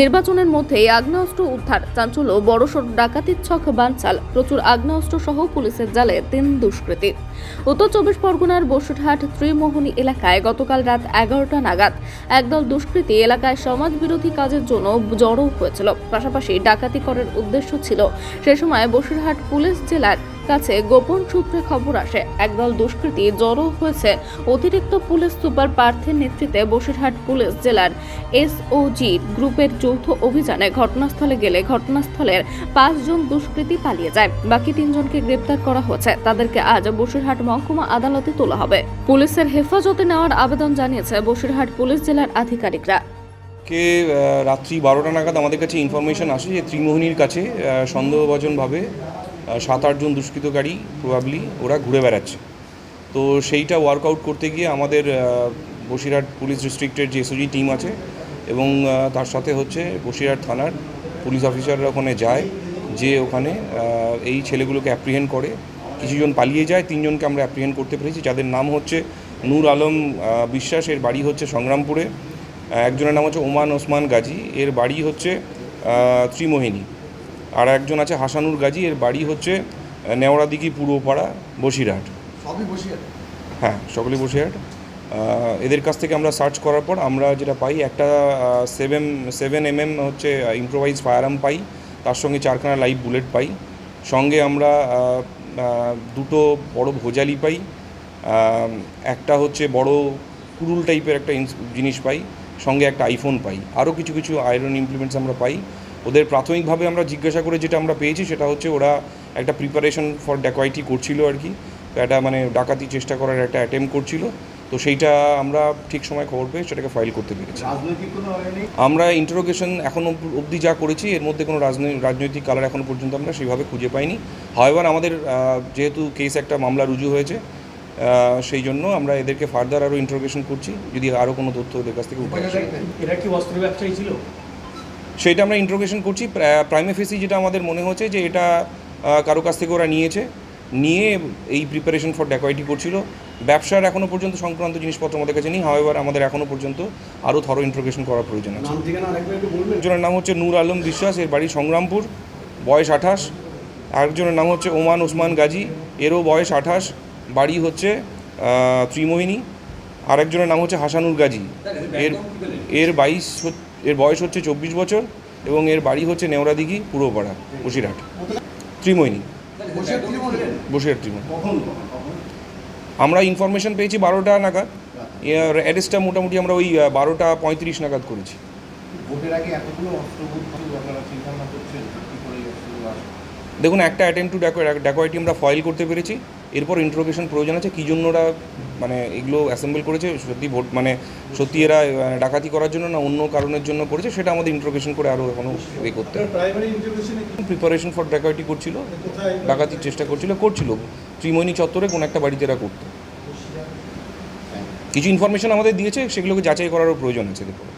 নির্বাচনের মধ্যেই আগ্নেয়াস্ত্র উদ্ধার, চাঞ্চল্য, বড়সড় ডাকাতির ছক বানচাল, প্রচুর আগ্নেয়াস্ত্র সহ পুলিশের জালে তিন দুষ্কৃতী। উত্তর চব্বিশ পরগনার বসুরহাট ত্রিমোহনী এলাকায় গতকাল রাত এগারোটা নাগাদ একদল দুষ্কৃতী এলাকায় সমাজ বিরোধী কাজের জন্য জড়ো হয়েছিল। পাশাপাশি ডাকাতি করার উদ্দেশ্য ছিল। সে সময় বসুরহাট পুলিশ জেলার কাছে গোপন সূত্রে খবর আসে, একদল দুষ্কৃতী জড়ো হয়েছে। অতিরিক্ত পুলিশ সুপার পার্থের নেতৃত্বে বসিরহাট পুলিশ জেলার এসওজি গ্রুপের যৌথ অভিযানে ঘটনাস্থলে গেলে ঘটনাস্থলের পাঁচজন দুষ্কৃতী পালিয়ে যায়। বাকি তিনজনকে গ্রেপ্তার করা হয়েছে। তাদেরকে আজ বসিরহাট মহকুমা আদালতে তোলা হবে। পুলিশের হেফাজতে নেওয়ার আবেদন জানিয়েছে বসিরহাট পুলিশ জেলার আধিকারিকরা। কে রাত্রি বারোটা নাগাদ আমাদের কাছে ইনফরমেশন আসে যে ত্রিমোহিনীর কাছে সন্দেহভাজনভাবে সাত আটজন দুষ্কৃতকারী প্রবাবলি ওরা ঘুরে বেড়াচ্ছে। তো সেইটা ওয়ার্কআউট করতে গিয়ে আমাদের বসিরহাট পুলিশ ডিস্ট্রিক্টের যে এসওজি টিম আছে এবং তার সাথে হচ্ছে বসিরহাট থানার পুলিশ অফিসাররা ওখানে যায়, যে ওখানে এই ছেলেগুলোকে অ্যাপ্রিহেন্ড করে। কিছুজন পালিয়ে যায়, তিনজনকে আমরা অ্যাপ্রিহেন্ড করতে পেরেছি, যাদের নাম হচ্ছে নূর আলম বিশ্বাস, এর বাড়ি হচ্ছে সংগ্রামপুরে। একজনের নাম হচ্ছে ওমান ওসমান গাজী, এর বাড়ি হচ্ছে ত্রিমোহিনী। আর একজন আছে হাসানুর গাজী এর বাড়ি হচ্ছে নেওড়াদিঘি পূর্বপাড়া বসিরহাট। হ্যাঁ সকলে বসিরহাট। এদের কাছ থেকে আমরা সার্চ করার পর আমরা যেটা পাই একটা সেভেন সেভেন এম এম হচ্ছে ইম্প্রোভাইজ ফায়ারআর্ম পাই তার সঙ্গে চারখানা লাইভ বুলেট পাই। সঙ্গে আমরা দুটো বড় ভোজালি পাই একটা হচ্ছে বড় কুরুল টাইপের একটা জিনিস পাই সঙ্গে একটা আইফোন পাই। আরও কিছু কিছু আয়রন ইমপ্লিমেন্টস আমরা পাই। ওদের প্রাথমিকভাবে আমরা জিজ্ঞাসা করে যেটা আমরা পেয়েছি সেটা হচ্ছে ওরা একটা প্রিপারেশন ফর ড্যাকোয়াইটি করছিল আর কি। একটা মানে ডাকাতি চেষ্টা করার একটা অ্যাটেম্প করছিল। তো সেইটা আমরা ঠিক সময় খবর পেয়ে সেটাকে ফাইল করতে পেরেছি। আমরা ইন্টারোগেশন এখনও অবধি যা করেছি এর মধ্যে কোনো রাজনৈতিক রাজনৈতিক কালার এখনও পর্যন্ত আমরা সেভাবে খুঁজে পাইনি। হাওয়েভার আমাদের যেহেতু কেস একটা মামলা রুজু হয়েছে সেই জন্য আমরা এদেরকে ফার্দার আরও ইন্টারোগেশন করছি। যদি আরও কোনো তথ্য ওদের কাছ থেকে উঠে আসে। এরা কি অস্ত্র ব্যবসায়ী ছিল? সেটা আমরা ইন্টারোগেশন করছি। প্রাইমে ফেসি যেটা আমাদের মনে হচ্ছে যে এটা কারও কাছ থেকে ওরা নিয়েছে। নিয়ে এই প্রিপারেশন ফর ড্যাকোয়াইটি করছিল। ব্যবসার এখনও পর্যন্ত সংক্রান্ত জিনিসপত্র আমাদের কাছে নেই। হাওয়েভার আমাদের এখনও পর্যন্ত আরও থরো ইন্টারোগেশন করার প্রয়োজন আছে। একজনের নাম হচ্ছে নূর আলম বিশ্বাস এর বাড়ি সংগ্রামপুর বয়স আঠাশ। আরেকজনের নাম হচ্ছে ওমান ওসমান গাজী এরও বয়স আঠাশ। বাড়ি হচ্ছে ত্রিমোহিনী। আরেকজনের নাম হচ্ছে হাসানুর গাজী। এর এর বাইশ এর বয়স হচ্ছে চব্বিশ বছর এবং এর বাড়ি হচ্ছে নেওড়াদিঘি পূর্বপাড়া বসিরহাট। বললেন বসিরহাট ত্রিমোহিনী আমরা ইনফরমেশন পেয়েছি বারোটা নাগাদ। এর অ্যাড্রেসটা মোটামুটি আমরা ওই বারোটা পঁয়ত্রিশ নাগাদ করেছি? দেখুন একটা অ্যাটেম্প টু ড্যাকোয়াইটি আমরা ফয়েল করতে পেরেছি। এরপর ইন্টারোগেশন প্রয়োজন আছে কী জন্য ওরা মানে এগুলো অ্যাসেম্বল করেছে? সত্যি ভোট মানে সত্যি এরা ডাকাতি করার জন্য না অন্য কারণের জন্য করেছে? সেটা আমাদের ইন্টারোগেশন করে আরও এখনও এ করতে হবে। প্রিপারেশন ফর ড্যাকোয়াইটি করছিল ডাকাতির চেষ্টা করছিল করছিল। ত্রিমোহিনী চত্বরে কোনো একটা বাড়িতে এরা করতো। কিছু ইনফরমেশন আমাদের দিয়েছে সেগুলোকে যাচাই করারও প্রয়োজন আছে। এরপরে